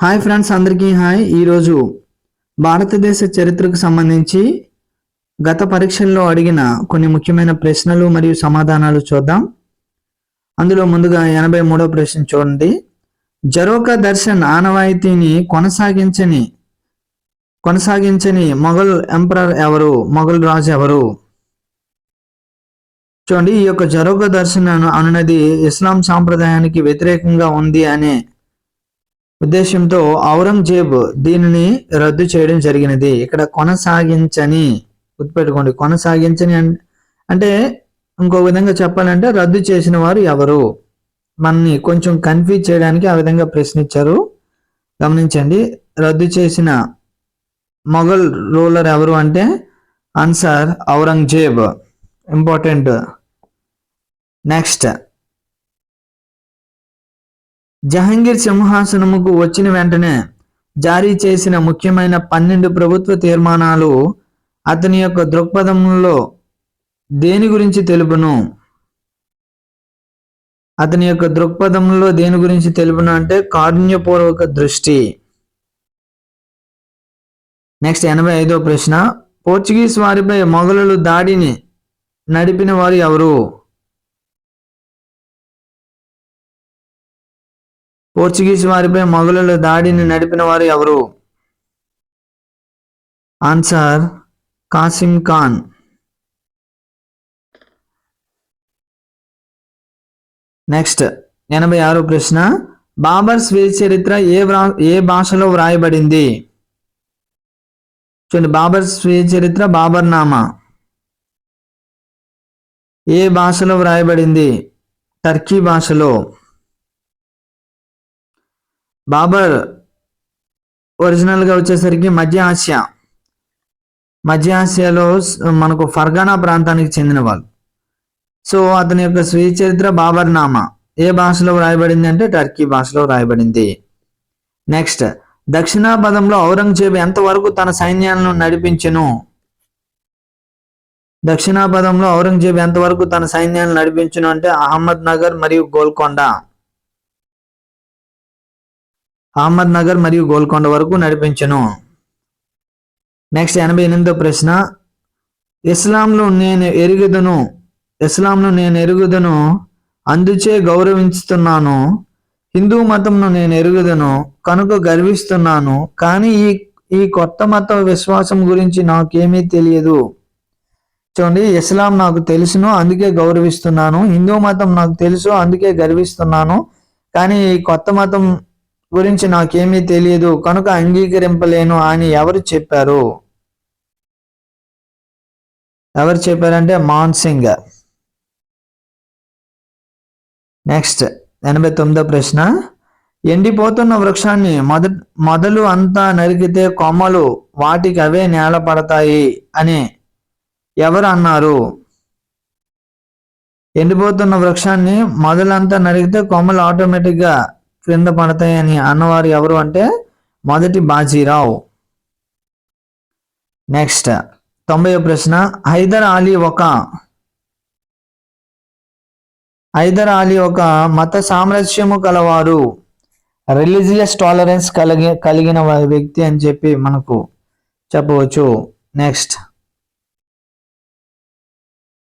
Hi friends అందరికీ hi. ఈరోజు భారతదేశ చరిత్రకు సంబంధించి గత పరీక్షల్లో అడిగిన కొన్ని ముఖ్యమైన ప్రశ్నలు మరియు సమాధానాలు చూద్దాం. అందులో ముందుగా ఎనభై మూడో ప్రశ్న చూడండి. జరోకా దర్శన్ ఆనవాయితీని కొనసాగించని కొనసాగించని మొఘల్ ఎంపరర్ ఎవరు మొఘల్ రాజు ఎవరు? చూడండి ఈ యొక్క జరోకా దర్శన్ అనునది ఇస్లాం సాంప్రదాయానికి వ్యతిరేకంగా ఉంది అనే ఉద్దేశంతో ఔరంగజేబ్ దీనిని రద్దు చేయడం జరిగినది. ఇక్కడ కొనసాగించని గుర్తుపెట్టుకోండి కొనసాగించని అంటే ఇంకో విధంగా చెప్పాలంటే రద్దు చేసిన వారు ఎవరు? మనని కొంచెం కన్ఫ్యూజ్ చేయడానికి ఆ విధంగా ప్రశ్నించారు. గమనించండి రద్దు చేసిన మొఘల్ రూలర్ ఎవరు అంటే answer Aurangzeb. Important. Next. Jahangir సింహాసనముకు వచ్చిన వెంటనే జారీ చేసిన ముఖ్యమైన పన్నెండు ప్రభుత్వ తీర్మానాలు అతని యొక్క దృక్పథంలో దేని గురించి తెలుపును? అతని యొక్క దృక్పథంలో దేని గురించి తెలుపును అంటే కారుణ్యపూర్వక దృష్టి. నెక్స్ట్ ఎనభై ఐదో ప్రశ్న పోర్చుగీస్ వారిపై మొఘలులు దాడిని నడిపిన వారు ఎవరు? పోర్చుగీస్ వారిపై మొఘలుల దాడిని నడిపిన వారు ఎవరు? ఆన్సర్ కాసిం ఖాన్. నెక్స్ట్ ఎనభై ఆరో ప్రశ్న. బాబర్ స్వీయ చరిత్ర ఏ వ్రా ఏ భాషలో వ్రాయబడింది? చూడండి బాబర్ స్వీయ చరిత్ర బాబర్ నామా ఏ భాషలో వ్రాయబడింది? టర్కీ భాషలో. బాబర్ ఒరిజినల్గా వచ్చేసరికి మధ్య ఆసియా. మధ్య ఆసియాలో మనకు ఫర్గానా ప్రాంతానికి చెందిన వాళ్ళు. సో అతని యొక్క స్వీయ చరిత్ర బాబర్ నామా ఏ భాషలో వ్రాయబడింది అంటే టర్కీ భాషలో వ్రాయబడింది. నెక్స్ట్ దక్షిణాపదంలో ఔరంగజేబు ఎంతవరకు తన సైన్యాలను నడిపించెను? దక్షిణాపదంలో ఔరంగజేబు ఎంతవరకు తన సైన్యాలను నడిపించును అంటే అహ్మద్ నగర్ మరియు గోల్కొండ. అహ్మద్ నగర్ మరియు గోల్కొండ వరకు నడిపించను. నెక్స్ట్ ఎనభై ఎనిమిదో ప్రశ్న. ఇస్లాంలో నేను ఎరుగుదను. ఇస్లాంను నేను ఎరుగుదను. అందుచే గౌరవించుతున్నాను. హిందూ మతంను నేను ఎరుగుదను. కనుక గర్విస్తున్నాను. కానీ ఈ ఈ కొత్త మత విశ్వాసం గురించి నాకేమీ తెలియదు. చూడండి ఇస్లాం నాకు తెలుసును అందుకే గౌరవిస్తున్నాను. హిందూ మతం నాకు తెలుసు అందుకే గర్విస్తున్నాను. కానీ ఈ కొత్త మతం గురించి నాకేమీ తెలియదు కనుక అంగీకరింపలేను అని ఎవరు చెప్పారు? ఎవరు చెప్పారంటే మాన్సింగ్. నెక్స్ట్ ఎనభై తొమ్మిదో ప్రశ్న. ఎండిపోతున్న వృక్షాన్ని మొద మొదలు అంతా నరికితే కొమ్మలు వాటికి అవే నేల పడతాయి అని ఎవరు అన్నారు? ఎండిపోతున్న వృక్షాన్ని మొదలంతా నరికితే కొమ్మలు ఆటోమేటిక్గా క్రింద పడతాయని అన్నవారు ఎవరు అంటే మొదటి బాజీరావు. నెక్స్ట్ తొంభై ప్రశ్న హైదర్ అలీ ఒక హైదర్ అలీ ఒక మత సామ్రాజ్యము కలవారు. రిలీజియస్ టాలరెన్స్ కలిగి కలిగిన వ్యక్తి అని చెప్పి మనకు చెప్పవచ్చు. నెక్స్ట్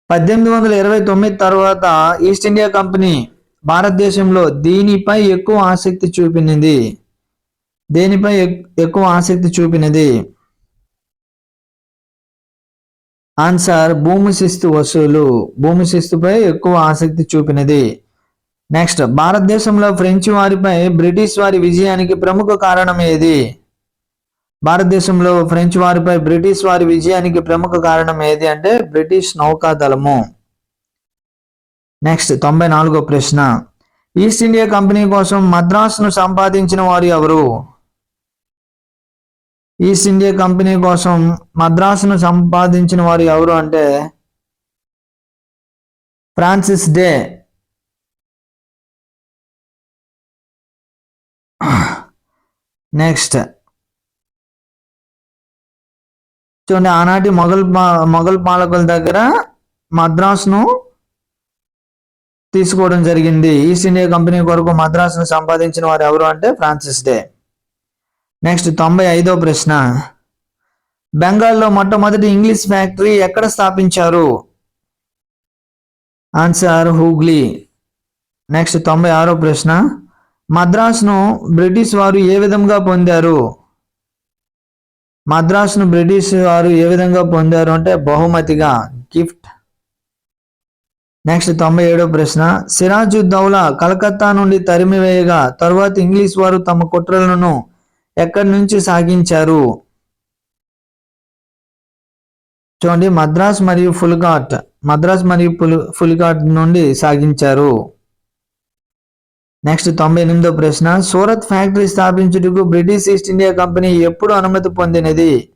పద్దెనిమిది వందల ఇరవై తొమ్మిది తర్వాత ఈస్ట్ ఇండియా కంపెనీ భారతదేశంలో దీనిపై ఎక్కువ ఆసక్తి చూపినది. దేనిపై ఎక్- ఎక్కువ ఆసక్తి చూపినది? ఆన్సర్ భూమి శిస్తు వసూలు. భూమి శిస్తుపై ఎక్కువ ఆసక్తి చూపినది. నెక్స్ట్ భారతదేశంలో ఫ్రెంచ్ వారిపై బ్రిటిష్ వారి విజయానికి ప్రముఖ కారణం ఏది? భారతదేశంలో ఫ్రెంచ్ వారిపై బ్రిటిష్ వారి విజయానికి ప్రముఖ కారణం ఏది అంటే బ్రిటిష్ నౌకాదళము. నెక్స్ట్ తొంభై నాలుగో ప్రశ్న. ఈస్ట్ ఇండియా కంపెనీ కోసం మద్రాసును సంపాదించిన వారు ఎవరు? ఈస్ట్ ఇండియా కంపెనీ కోసం మద్రాసును సంపాదించిన వారు ఎవరు అంటే ఫ్రాన్సిస్ డే నెక్స్ట్ చూడండి ఆనాటి మొఘల్ మొఘల్ పాలకుల దగ్గర మద్రాసును తీసుకోవడం జరిగింది. ఈస్ట్ ఇండియా కంపెనీ కొరకు మద్రాసును సంపాదించిన వారు ఎవరు అంటే ఫ్రాన్సిస్ డే. నెక్స్ట్ తొంభై ఐదో ప్రశ్న. బెంగాల్లో మొట్టమొదటి ఇంగ్లీష్ ఫ్యాక్టరీ ఎక్కడ స్థాపించారు? ఆన్సర్ హూగ్లీ. నెక్స్ట్ తొంభై ఆరో ప్రశ్న. మద్రాసును బ్రిటిష్ వారు ఏ విధంగా పొందారు? మద్రాసును బ్రిటిష్ వారు ఏ విధంగా పొందారు అంటే బహుమతిగా గిఫ్ట్. నెక్స్ట్ తొంభై ఏడో ప్రశ్న. సిరాజుద్దౌలా కలకత్తా నుండి తరిమివేయగా తరువాత ఇంగ్లీష్ వారు తమ కుట్రలను ఎక్కడి నుంచి సాగించారు? చూడండి మద్రాస్ మరియు ఫుల్ఘాట్. మద్రాస్ మరియు ఫుల్ ఫుల్ఘాట్ నుండి సాగించారు. నెక్స్ట్ తొంభై ఎనిమిదో ప్రశ్న. సూరత్ ఫ్యాక్టరీ స్థాపించుటకు బ్రిటిష్ ఈస్ట్ ఇండియా కంపెనీ ఎప్పుడు అనుమతి పొందినది?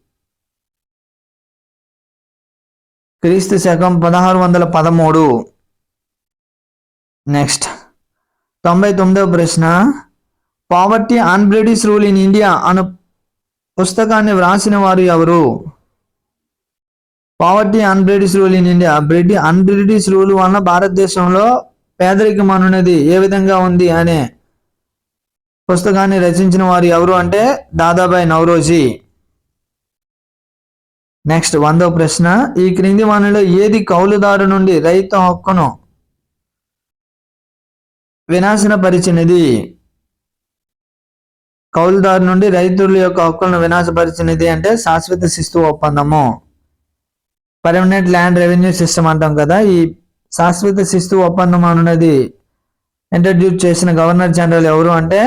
క్రీస్తు శకం పదహారు వందల పదమూడు. నెక్స్ట్ తొంభై తొమ్మిదవ ప్రశ్న. Poverty un British rule in India అను పుస్తకాన్ని వ్రాసిన వారు ఎవరు? Poverty un British rule in India బ్రిటి un British rule వలన భారతదేశంలో పేదరికం అనున్నది ఏ విధంగా ఉంది అనే పుస్తకాన్ని రచించిన వారు ఎవరు అంటే దాదాబాయి నవరోజీ నెక్స్ట్ వందో ప్రశ్న. ఈ క్రింది వనలో ఏది కౌలుదారు నుండి రైతు హక్కును వినాశనపరిచినది. కౌలుదారు నుండి రైతుల యొక్క హక్కులను వినాశపరిచినది అంటే శాశ్వత శిస్తు ఒప్పందము. పర్మనెంట్ ల్యాండ్ రెవెన్యూ సిస్టమ్ అంటాం కదా ఈ శాశ్వత శిస్తు ఒప్పందం అనున్నది ఇంట్రడ్యూస్ చేసిన గవర్నర్ జనరల్ ఎవరు అంటే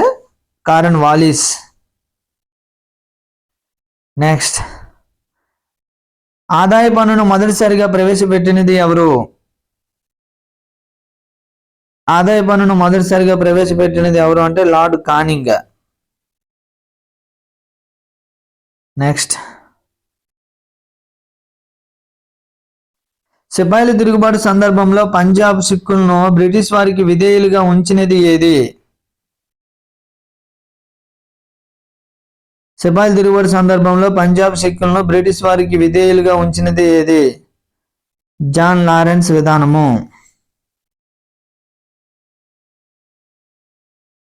కారన్ వాలిస్. నెక్స్ట్. ఆదాయ పన్నును మొదటిసారిగా ప్రవేశపెట్టినది ఎవరు? ఆదాయ పన్నును మొదటిసారిగా ప్రవేశపెట్టినది ఎవరు అంటే లార్డ్ కానింగ్. నెక్స్ట్. సిపాయిల తిరుగుబాటు సందర్భంలో పంజాబ్ సిక్కులను బ్రిటిష్ వారికి విధేయులుగా ఉంచినది ఏది? సిపాయిల తిరుగుబాటు సందర్భంలో పంజాబ్ సిక్కులను బ్రిటిష్ వారికి విధేయులుగా ఉంచినది ఏది? జాన్ లారెన్స్ విధానము.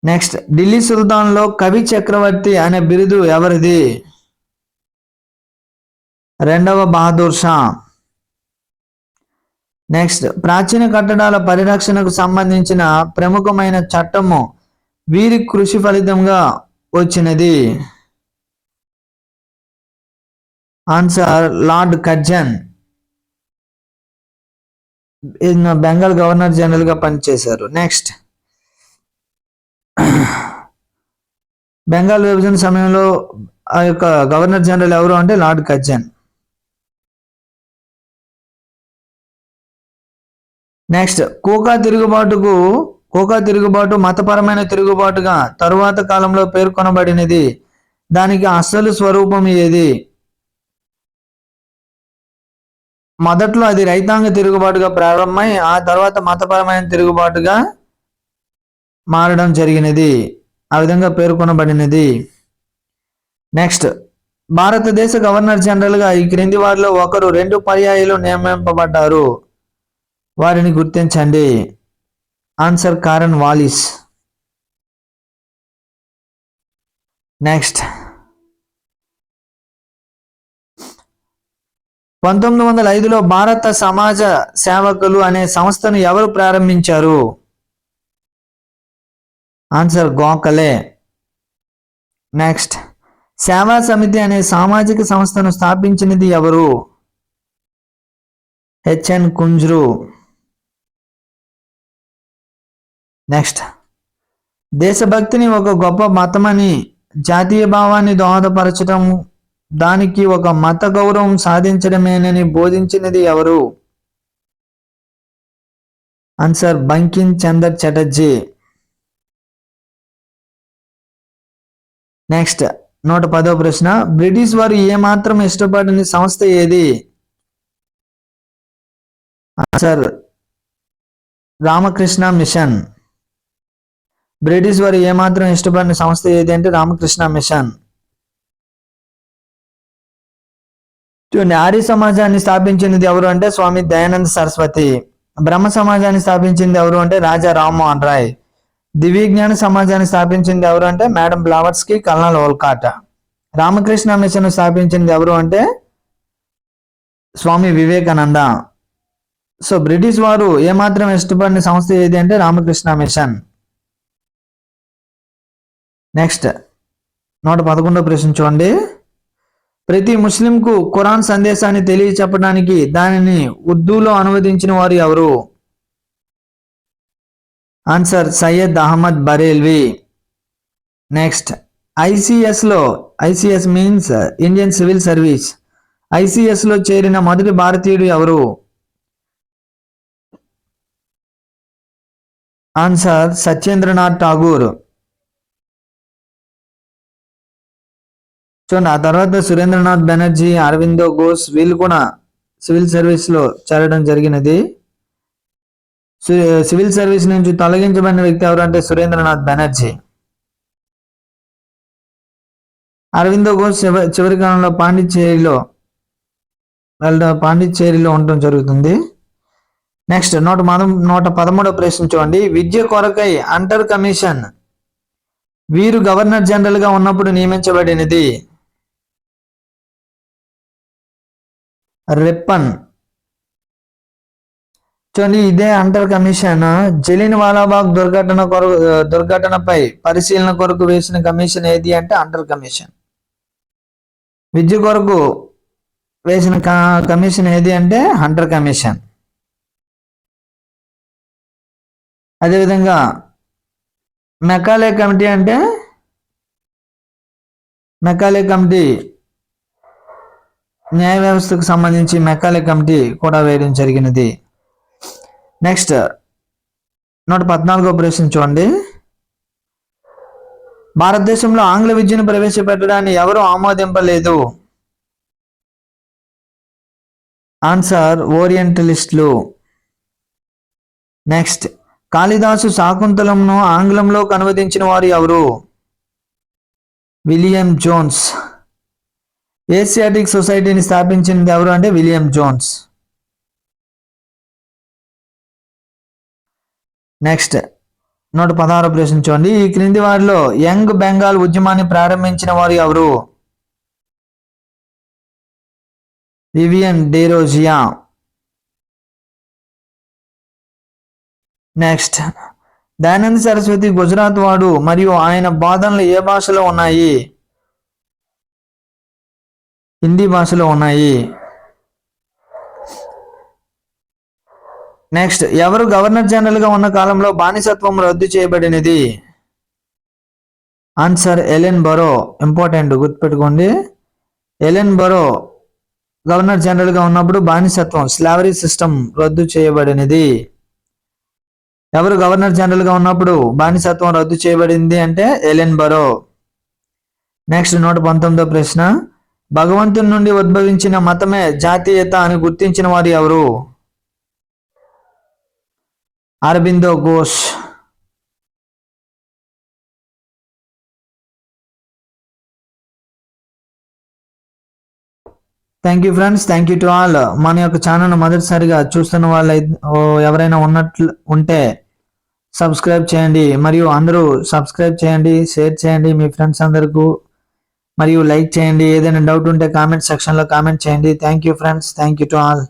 నెక్స్ట్ ఢిల్లీ సుల్తాన్లో కవి చక్రవర్తి అనే బిరుదు ఎవరిది? రెండవ బహదూర్ షా. నెక్స్ట్ ప్రాచీన కట్టడాల పరిరక్షణకు సంబంధించిన ప్రముఖమైన చట్టము వీరి కృషి ఫలితంగా వచ్చినది. Answer Lord Curzon Bengal governor జనరల్గా పనిచేశారు. నెక్స్ట్ బెంగాల్ విభజన సమయంలో ఆ యొక్క గవర్నర్ జనరల్ ఎవరు అంటే లార్డ్ కజ్జన్. నెక్స్ట్ కోకా తిరుగుబాటుకు కోకా తిరుగుబాటు మతపరమైన తిరుగుబాటుగా తరువాత కాలంలో పేర్కొనబడినది. దానికి అసలు స్వరూపం ఏది? మొదట్లో అది రైతాంగ తిరుగుబాటుగా ప్రారంభమై ఆ తర్వాత మతపరమైన తిరుగుబాటుగా మారడం జరిగినది. ఆ విధంగా పేర్కొనబడినది. నెక్స్ట్ భారతదేశ గవర్నర్ జనరల్గా ఈ క్రింది వారిలో ఒకరు రెండు పర్యాయాలు నియమింపబడ్డారు. వారిని గుర్తించండి. Answer కారన్ Wallis. నెక్స్ట్ పంతొమ్మిది వందల ఐదులో భారత సమాజ సేవకులు అనే సంస్థను ఎవరు ప్రారంభించారు? Answer Gokhale next. సేవా సమితి అనే సామాజిక సంస్థను స్థాపించినది ఎవరు? హెచ్ఎన్ కుంజ్రు. నెక్స్ట్. దేశభక్తిని ఒక గొప్ప మతమని జాతీయ భావాన్ని దోహదపరచడం దానికి ఒక మత గౌరవం సాధించడమేనని బోధించినది ఎవరు? ఆన్సర్ బంకిం చందర్ చటర్జీ. నెక్స్ట్ నూట పదో ప్రశ్న. బ్రిటిష్ వారు ఏమాత్రం ఇష్టపడని సంస్థ ఏది? Answer Ramakrishna machine. బ్రిటిష్ వారు ఏమాత్రం ఇష్టపడిన సంస్థ ఏది అంటే రామకృష్ణ మిషన్. చూడండి ఆర్య సమాజాన్ని స్థాపించినది ఎవరు అంటే స్వామి దయానంద సరస్వతి. బ్రహ్మ సమాజాన్ని స్థాపించింది ఎవరు అంటే రాజా రామ్మోహన్ రాయ్. దివ్యజ్ఞాన సమాజాన్ని స్థాపించింది ఎవరు అంటే madam Blavatsky colonel Olcott. Ramakrishna mission స్థాపించింది ఎవరు అంటే స్వామి వివేకానంద. సో బ్రిటిష్ వారు ఏమాత్రం ఇష్టపడిన సంస్థ ఏది అంటే రామకృష్ణ మిషన్. నెక్స్ట్ నూట పదకొండో ప్రశ్న చూడండి. ప్రతి ముస్లింకు ఖురాన్ సందేశాన్ని తెలియచెప్పడానికి దానిని ఉర్దూలో అనువదించిన వారు ఎవరు? Answer Syed Ahmad Barelvi next ఐసిఎస్లో ICS means Indian civil service ఐసిఎస్లో చేరిన మొదటి భారతీయుడు ఎవరు? ఆన్సర్ సత్యేంద్రనాథ్ ఠాగూర్ చూడండి ఆ తర్వాత సురేంద్రనాథ్ బెనర్జీ అరవిందో ఘోష్ వీళ్ళు కూడా సివిల్ సర్వీస్లో చేరడం జరిగినది. సివిల్ సర్వీస్ నుంచి తొలగించబడిన వ్యక్తి ఎవరంటే సురేంద్రనాథ్ బెనర్జీ. అరవిందో ఘోష్ చివరి కాలంలో పాండిచ్చేరిలో వాళ్ళ పాండిచ్చేరిలో ఉండటం జరుగుతుంది. నెక్స్ట్ నూట మనం నూట పదమూడో ప్రశ్న చూడండి. విద్య కొరకై అంటర్ కమిషన్. వీరు గవర్నర్ జనరల్గా ఉన్నప్పుడు నియమించబడినది. రెప్పన్. చూడండి ఇదే అంటర్ కమిషన్. జలిన్ వాలాబాగ్ దుర్ఘటన కొరకు దుర్ఘటనపై పరిశీలన కొరకు వేసిన కమిషన్ ఏది అంటే అంటర్ కమిషన్. విద్య కొరకు వేసిన కమిషన్ ఏది అంటే హంటర్ కమిషన్. అదేవిధంగా మెకాలే కమిటీ అంటే మెకాలే కమిటీ న్యాయ వ్యవస్థకు సంబంధించి మెకాలే కమిటీ కూడా వేయడం జరిగినది. నెక్స్ట్ నూట పద్నాలుగో ప్రశ్న చూడండి. భారతదేశంలో ఆంగ్ల విద్యను ప్రవేశపెట్టడాన్ని ఎవరు ఆమోదింపలేదు. ఆన్సర్ ఓరియంటలిస్టులు నెక్స్ట్ కాళిదాసు శాకుంతలంను ఆంగ్లంలో అనువదించిన వారు ఎవరు? విలియం జోన్స్ ఏసియాటిక్ సొసైటీని స్థాపించింది ఎవరు అంటే విలియం జోన్స్ నెక్స్ట్ నూట పదహారు ప్రశ్న చూడండి. ఈ క్రింది వారిలో యంగ్ బెంగాల్ ఉద్యమాన్ని ప్రారంభించిన వారు ఎవరు? వివియన్ డేరోజియా. నెక్స్ట్ దయానంద సరస్వతి గుజరాత్ వాడు మరియు ఆయన బాధనలు ఏ భాషలో ఉన్నాయి? హిందీ భాషలో ఉన్నాయి. నెక్స్ట్ ఎవరు గవర్నర్ జనరల్గా ఉన్న కాలంలో బానిసత్వం రద్దు చేయబడినది? ఆన్సర్ ఎలెన్ బరో ఇంపార్టెంట్ గుర్తుపెట్టుకోండి. ఎలెన్ బరో గవర్నర్ జనరల్గా ఉన్నప్పుడు బానిసత్వం స్లావరీ సిస్టమ్ రద్దు చేయబడినది. ఎవరు గవర్నర్ జనరల్గా ఉన్నప్పుడు బానిసత్వం రద్దు చేయబడింది అంటే ఎలెన్ బరో నెక్స్ట్ నూట పంతొమ్మిదో ప్రశ్న. భగవంతుని నుండి ఉద్భవించిన మతమే జాతీయత అని గుర్తించిన వారు ఎవరు? Aurobindo Ghosh. Thank you friends thank you to all మన యొక్క ఛానల్ మొదటిసారిగా చూస్తున్న వాళ్ళు ఎవరైనా ఉన్నట్లు ఉంటే సబ్స్క్రైబ్ చేయండి. మరియు అందరూ సబ్స్క్రైబ్ చేయండి షేర్ చేయండి మీ ఫ్రెండ్స్ అందరికీ. మరియు లైక్ చేయండి. ఏదైనా డౌట్ ఉంటే కామెంట్ సెక్షన్లో కామెంట్ చేయండి. Thank you friends thank you to all